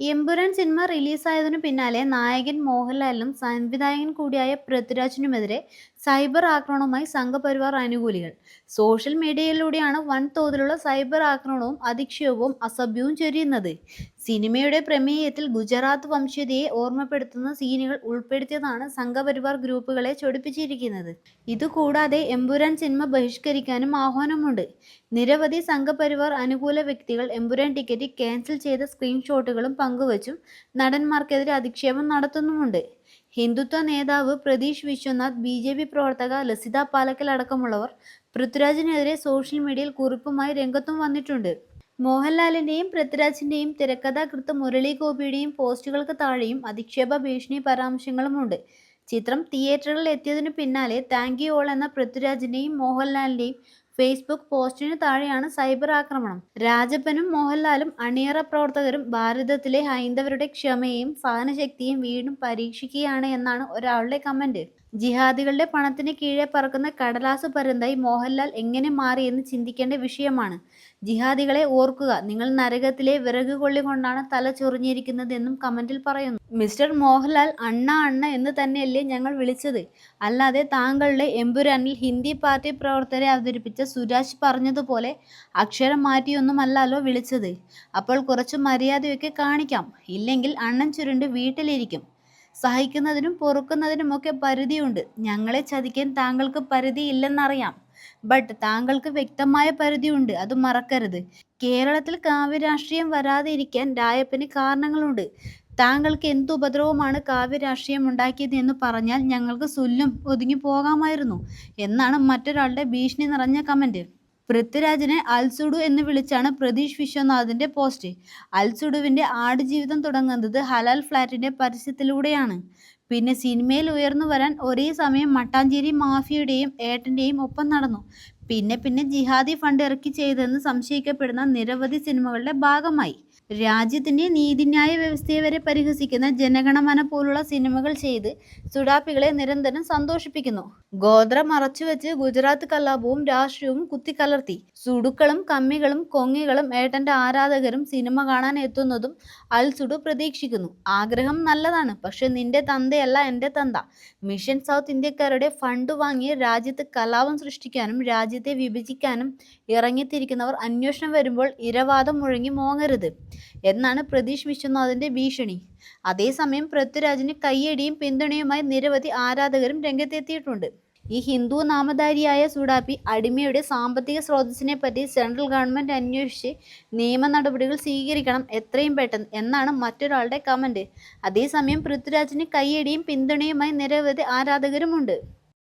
Empuraan cinema റിലീസായതിനു പിന്നാലെ നായകൻ മോഹൻലാലിനും സംവിധായകൻ കൂടിയായ പൃഥ്വിരാജിനുമെതിരെ സൈബർ ആക്രമണവുമായി സംഘപരിവാർ അനുകൂലികൾ സോഷ്യൽ മീഡിയയിലൂടെയാണ് വൻതോതിലുള്ള സൈബർ ആക്രമണവും അധിക്ഷേപവും അസഭ്യവും ചൊരിയുന്നത്. സിനിമയുടെ പ്രമേയത്തിൽ ഗുജറാത്ത് വംശീയതയെ ഓർമ്മപ്പെടുത്തുന്ന സീനുകൾ ഉൾപ്പെടുത്തിയതാണ് സംഘപരിവാർ ഗ്രൂപ്പുകളെ ചൊടിപ്പിച്ചിരിക്കുന്നത്. ഇതുകൂടാതെ എമ്പുരാൻ സിനിമ ബഹിഷ്കരിക്കാനും ആഹ്വാനമുണ്ട്. നിരവധി സംഘപരിവാർ അനുകൂല വ്യക്തികൾ എമ്പുരാൻ ടിക്കറ്റ് ക്യാൻസൽ ചെയ്ത സ്ക്രീൻഷോട്ടുകളും പങ്കുവച്ചും നടന്മാർക്കെതിരെ അധിക്ഷേപം നടത്തുന്നുമുണ്ട്. ഹിന്ദുത്വ നേതാവ് Prateesh Viswanath B J P പ്രവർത്തക ലസിത പാലക്കൽ അടക്കമുള്ളവർ പൃഥ്വിരാജിനെതിരെ സോഷ്യൽ മീഡിയയിൽ കുറിപ്പുമായി രംഗത്തും വന്നിട്ടുണ്ട്. മോഹൻലാലിന്റെയും പൃഥ്വിരാജിന്റെയും തിരക്കഥാകൃത്ത് മുരളി ഗോപിയുടെയും പോസ്റ്റുകൾക്ക് താഴെയും അധിക്ഷേപ ഭീഷണി പരാമർശങ്ങളുമുണ്ട്. ചിത്രം തിയേറ്ററുകളിൽ എത്തിയതിനു പിന്നാലെ താങ്ക് യു ഓൾ എന്ന പൃഥ്വിരാജിന്റെയും മോഹൻലാലിന്റെയും ഫേസ്ബുക്ക് പോസ്റ്റിന് താഴെയാണ് സൈബർ ആക്രമണം. രാജപ്പനും മോഹൻലാലും അണിയറ പ്രവർത്തകരും ഭാരതത്തിലെ ഹൈന്ദവരുടെ ക്ഷമയും സഹനശക്തിയും വീണ്ടും പരീക്ഷിക്കുകയാണ് എന്നാണ് ഒരാളുടെ കമന്റ്. ജിഹാദികളുടെ പണത്തിന് കീഴെ പറക്കുന്ന കടലാസ് പരുന്തായി മോഹൻലാൽ എങ്ങനെ മാറി എന്ന് ചിന്തിക്കേണ്ട വിഷയമാണ്. ജിഹാദികളെ ഓർക്കുക നിങ്ങൾ നരകത്തിലെ വിറക് കൊള്ളിക്കൊണ്ടാണ് തല ചൊറിഞ്ഞിരിക്കുന്നതെന്നും കമന്റിൽ പറയുന്നു. മിസ്റ്റർ മോഹൻലാൽ അണ്ണ അണ്ണ എന്ന് തന്നെയല്ലേ ഞങ്ങൾ വിളിച്ചത്. അല്ലാതെ താങ്കളുടെ എമ്പുരാനിൽ ഹിന്ദി പാർട്ടി പ്രവർത്തകരെ അവതരിപ്പിച്ച സുരാജ് പറഞ്ഞതുപോലെ അക്ഷരം മാറ്റിയൊന്നുമല്ലല്ലോ വിളിച്ചത്. അപ്പോൾ കുറച്ച് മര്യാദയൊക്കെ കാണിക്കാം. ഇല്ലെങ്കിൽ അണ്ണൻ ചുരുണ്ട് വീട്ടിലിരിക്കും. സഹിക്കുന്നതിനും പൊറുക്കുന്നതിനുമൊക്കെ പരിധിയുണ്ട്. ഞങ്ങളെ ചതിക്കാൻ താങ്കൾക്ക് പരിധിയില്ലെന്നറിയാം. ബട്ട് താങ്കൾക്ക് വ്യക്തമായ പരിധിയുണ്ട്. അത് മറക്കരുത്. കേരളത്തിൽ കാവ്യരാഷ്ട്രീയം വരാതെ രായപ്പന് കാരണങ്ങളുണ്ട്. താങ്കൾക്ക് എന്ത് ഉപദ്രവമാണ് കാവ്യരാഷ്ട്രീയം ഉണ്ടാക്കിയത് എന്ന് പറഞ്ഞാൽ ഞങ്ങൾക്ക് സുല്ലും ഒതുങ്ങി പോകാമായിരുന്നു. എന്നാണ് മറ്റൊരാളുടെ ഭീഷണി നിറഞ്ഞ കമന്റ് പൃഥ്വിരാജിനെ അൽസുഡു എന്ന് വിളിച്ചാണ് പ്രതീഷ് വിശ്വനാഥിന്റെ പോസ്റ്റ്. അൽസുഡുവിന്റെ ആടുജീവിതം തുടങ്ങുന്നത് ഹലാൽ ഫ്ലാറ്റിന്റെ പരസ്യത്തിലൂടെയാണ്. പിന്നെ സിനിമയിൽ ഉയർന്നു വരാൻ ഒരേ സമയം മട്ടാഞ്ചേരി മാഫിയുടെയും ഏട്ടന്റെയും ഒപ്പം നടന്നു. പിന്നെ പിന്നെ ജിഹാദി ഫണ്ട് ഇറക്കി ചെയ്തെന്ന് സംശയിക്കപ്പെടുന്ന നിരവധി സിനിമകളുടെ ഭാഗമായി. രാജ്യത്തിന്റെ നീതിന്യായ വ്യവസ്ഥയെ വരെ പരിഹസിക്കുന്ന ജനഗണമന പോലുള്ള സിനിമകൾ ചെയ്ത് സുഡാപ്പികളെ നിരന്തരം സന്തോഷിപ്പിക്കുന്നു. ഗോത്ര മറച്ചുവെച്ച് ഗുജറാത്ത് കലാപവും രാഷ്ട്രീയവും കുത്തിക്കലർത്തി. സുടുക്കളും കമ്മികളും കൊങ്ങികളും ഏട്ടന്റെ ആരാധകരും സിനിമ കാണാൻ എത്തുന്നതും അൽ സുഡു പ്രതീക്ഷിക്കുന്നു. ആഗ്രഹം നല്ലതാണ് പക്ഷെ നിന്റെ തന്തയല്ല എന്റെ തന്ത. മിഷൻ സൗത്ത് ഇന്ത്യക്കാരുടെ ഫണ്ട് വാങ്ങി രാജ്യത്ത് കലാപം സൃഷ്ടിക്കാനും രാജ്യത്തെ വിഭജിക്കാനും ഇറങ്ങിത്തിരിക്കുന്നവർ അന്വേഷണം വരുമ്പോൾ ഇരവാദം മുഴങ്ങി മോങ്ങരുത്. എന്നാണ് പ്രതീഷ് വിശ്വനാഥിന്റെ ഭീഷണി. അതേസമയം പൃഥ്വിരാജിന് കയ്യടിയും പിന്തുണയുമായി നിരവധി ആരാധകരും രംഗത്തെത്തിയിട്ടുണ്ട്. ഈ ഹിന്ദു നാമധാരിയായ സുഡാപ്പി അടിമയുടെ സാമ്പത്തിക സ്രോതസ്സിനെ പറ്റി സെൻട്രൽ ഗവൺമെന്റ് അന്വേഷിച്ച് നിയമ നടപടികൾ സ്വീകരിക്കണം എത്രയും പെട്ടെന്ന് എന്നാണ് മറ്റൊരാളുടെ കമന്റ്. അതേസമയം പൃഥ്വിരാജിന് കയ്യടിയും പിന്തുണയുമായി നിരവധി ആരാധകരുമുണ്ട്.